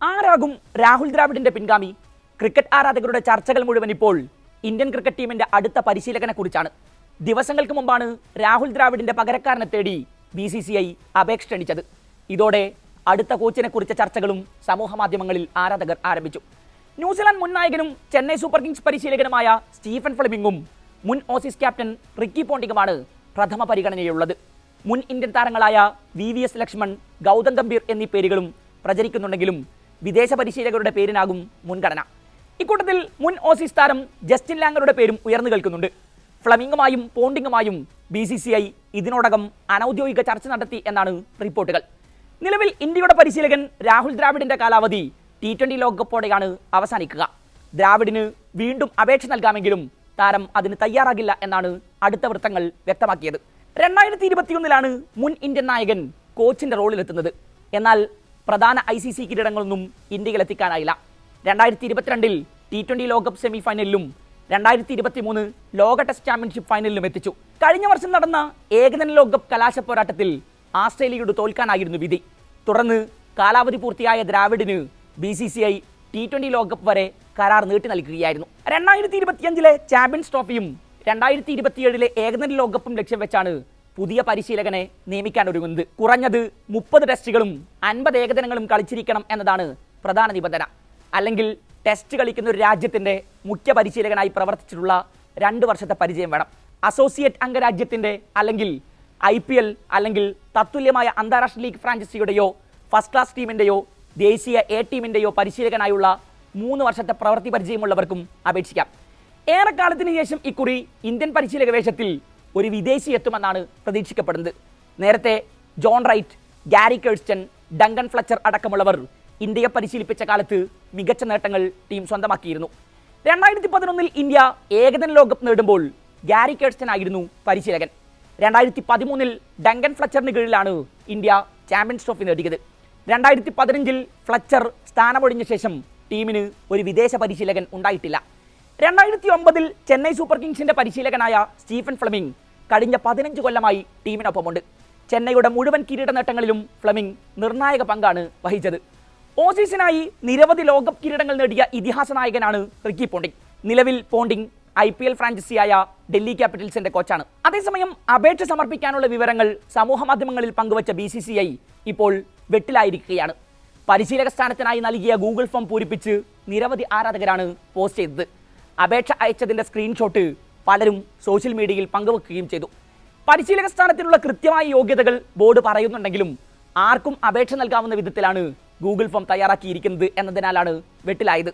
ആരാകും രാഹുൽ ദ്രാവിഡിന്റെ പിൻഗാമി? ക്രിക്കറ്റ് ആരാധകരുടെ ചർച്ചകൾ മുഴുവൻ ഇപ്പോൾ ഇന്ത്യൻ ക്രിക്കറ്റ് ടീമിന്റെ അടുത്ത പരിശീലകനെ കുറിച്ചാണ് ദിവസങ്ങൾക്ക് മുമ്പാണ് രാഹുൽ ദ്രാവിഡിന്റെ പകരക്കാരനെ തേടി ബി സി സി ഐ അപേക്ഷ ക്ഷണിച്ചത് ഇതോടെ അടുത്ത കോച്ചിനെ കുറിച്ച ചർച്ചകളും സമൂഹ മാധ്യമങ്ങളിൽ ആരാധകർ ആരംഭിച്ചു. ന്യൂസിലാൻഡ് മുൻ നായകനും ചെന്നൈ സൂപ്പർ കിങ്സ് പരിശീലകനുമായ സ്റ്റീഫൻ ഫ്ലെമിംഗും മുൻ ഓസീസ് ക്യാപ്റ്റൻ റിക്കി പോണ്ടിങ്ങുമാണ് പ്രഥമ പരിഗണനയുള്ളത് മുൻ ഇന്ത്യൻ താരങ്ങളായ V V S Laxman Gautam Gambhir എന്നീ പേരുകളും പ്രചരിക്കുന്നുണ്ടെങ്കിലും വിദേശ പരിശീലകരുടെ പേരിനാകും മുൻഗണന. ഇക്കൂട്ടത്തിൽ മുൻ ഓസീസ് താരം ജസ്റ്റിൻ ലാങ്ങറുടെ പേരും ഉയർന്നു കേൾക്കുന്നുണ്ട്. ഫ്ലമിംഗുമായും പോണ്ടിങ്ങുമായും ബി സി സി ഐ ഇതിനോടകം അനൌദ്യോഗിക ചർച്ച നടത്തി എന്നാണ് റിപ്പോർട്ടുകൾ. നിലവിൽ ഇന്ത്യയുടെ പരിശീലകൻ രാഹുൽ ദ്രാവിഡിന്റെ കാലാവധി ടി ട്വന്റി ലോകകപ്പോടെയാണ് അവസാനിക്കുക. ദ്രാവിഡിന് വീണ്ടും അപേക്ഷ നൽകാമെങ്കിലും താരം അതിന് തയ്യാറാകില്ല എന്നാണ് അടുത്ത വൃത്തങ്ങൾ വ്യക്തമാക്കിയത്. രണ്ടായിരത്തി ഇരുപത്തിയൊന്നിലാണ് മുൻ ഇന്ത്യൻ നായകൻ കോച്ചിന്റെ റോളിലെത്തുന്നത്. എന്നാൽ പ്രധാന ഐ സി സി കിരീടങ്ങളൊന്നും ഇന്ത്യയിൽ എത്തിക്കാനായില്ല രണ്ടായിരത്തി ഇരുപത്തിരണ്ടിൽ ടി ട്വന്റി ലോകകപ്പ് സെമി ഫൈനലിലും രണ്ടായിരത്തി ഇരുപത്തി മൂന്ന് ലോക ടെസ്റ്റ് ചാമ്പ്യൻഷിപ്പ് ഫൈനലിലും എത്തിച്ചു. കഴിഞ്ഞ വർഷം നടന്ന ഏകദിന ലോകകപ്പ് കലാശ പോരാട്ടത്തിൽ ആസ്ട്രേലിയയോട് തോൽക്കാനായിരുന്നു വിധി. തുടർന്ന് കാലാവധി പൂർത്തിയായ ദ്രാവിഡിന് B C C I T twenty ലോകകപ്പ് വരെ കരാർ നീട്ടി നൽകുകയായിരുന്നു. രണ്ടായിരത്തി ഇരുപത്തിയഞ്ചിലെ ചാമ്പ്യൻസ് ട്രോഫിയും രണ്ടായിരത്തി ഇരുപത്തിയേഴിലെ ഏകദിന ലോകകപ്പും ലക്ഷ്യം വെച്ചാണ് പുതിയ പരിശീലകനെ നിയമിക്കാൻ ഒരുങ്ങുന്നത്. കുറഞ്ഞത് മുപ്പത് ടെസ്റ്റുകളും അൻപത് ഏകദിനങ്ങളും കളിച്ചിരിക്കണം എന്നതാണ് പ്രധാന നിബന്ധന. അല്ലെങ്കിൽ ടെസ്റ്റ് കളിക്കുന്ന ഒരു രാജ്യത്തിന്റെ മുഖ്യ പരിശീലകനായി പ്രവർത്തിച്ചിട്ടുള്ള രണ്ട് വർഷത്തെ പരിചയം വേണം. അസോസിയേറ്റ് അംഗരാജ്യത്തിന്റെ അല്ലെങ്കിൽ ഐ പി എൽ അല്ലെങ്കിൽ തത്തുല്യമായ അന്താരാഷ്ട്ര ലീഗ് ഫ്രാഞ്ചൈസിയുടെയോ ഫസ്റ്റ് ക്ലാസ് ടീമിന്റെയോ ദേശീയ എ ടീമിന്റെയോ പരിശീലകനായുള്ള മൂന്ന് വർഷത്തെ പ്രവൃത്തി പരിചയമുള്ളവർക്കും അപേക്ഷിക്കാം. ഏറെക്കാലത്തിന് ശേഷം ഇക്കുറി ഇന്ത്യൻ പരിശീലക വേഷത്തിൽ ഒരു വിദേശി എത്തുമെന്നാണ് പ്രതീക്ഷിക്കപ്പെടുന്നത്. നേരത്തെ John Wright Gary Kirsten Duncan Fletcher അടക്കമുള്ളവർ ഇന്ത്യയെ പരിശീലിപ്പിച്ച കാലത്ത് മികച്ച നേട്ടങ്ങൾ ടീം സ്വന്തമാക്കിയിരുന്നു. രണ്ടായിരത്തി പതിനൊന്നിൽ ഇന്ത്യ ഏകദിന ലോകകപ്പ് നേടുമ്പോൾ ഗാരി കേഴ്സ്റ്റൻ ആയിരുന്നു പരിശീലകൻ. രണ്ടായിരത്തി പതിമൂന്നിൽ ഡങ്കൻ ഫ്ലച്ചറിന് കീഴിലാണ് ഇന്ത്യ ചാമ്പ്യൻസ് ട്രോഫി നേടിയത്. രണ്ടായിരത്തി പതിനഞ്ചിൽ ഫ്ലച്ചർ സ്ഥാനമൊഴിഞ്ഞ ശേഷം ടീമിന് ഒരു വിദേശ പരിശീലകൻ ഉണ്ടായിട്ടില്ല. രണ്ടായിരത്തി ഒമ്പതിൽ ചെന്നൈ സൂപ്പർ കിങ്സിന്റെ പരിശീലകനായ സ്റ്റീഫൻ ഫ്ലമിംഗ് കഴിഞ്ഞ പതിനഞ്ച് കൊല്ലമായി ടീമിനൊപ്പമുണ്ട്. ചെന്നൈയുടെ മുഴുവൻ കിരീട നേട്ടങ്ങളിലും ഫ്ലമിംഗ് നിർണായക പങ്കാണ് വഹിച്ചത്. ഓസീസിനായി നിരവധി ലോകകപ്പ് കിരീടങ്ങൾ നേടിയ ഇതിഹാസ നായകനാണ് റിക്കി പോണ്ടിംഗ് നിലവിൽ പോണ്ടിംഗ് ഐ പി എൽ ഫ്രാഞ്ചൈസിയായ ഡൽഹി ക്യാപിറ്റൽസിന്റെ കോച്ചാണ്. അതേസമയം അപേക്ഷ സമർപ്പിക്കാനുള്ള വിവരങ്ങൾ സമൂഹ മാധ്യമങ്ങളിൽ പങ്കുവച്ച ബി സി സി ഐ ഇപ്പോൾ വെട്ടിലായിരിക്കുകയാണ്. പരിശീലക സ്ഥാനത്തിനായി നൽകിയ ഗൂഗിൾ ഫോം പൂരിപ്പിച്ച് നിരവധി ആരാധകരാണ് പോസ്റ്റ് ചെയ്തത്. അപേക്ഷ അയച്ചതിന്റെ സ്ക്രീൻഷോട്ട് പലരും സോഷ്യൽ മീഡിയയിൽ പങ്കുവെക്കുകയും ചെയ്തു. പരിശീലക സ്ഥാനത്തിനുള്ള കൃത്യമായ യോഗ്യതകൾ ബോർഡ് പറയുന്നുണ്ടെങ്കിലും ആർക്കും അപേക്ഷ നൽകാവുന്ന വിധത്തിലാണ് ഗൂഗിൾ ഫോം തയ്യാറാക്കിയിരിക്കുന്നത് എന്നതിനാലാണ് വെട്ടിലായത്.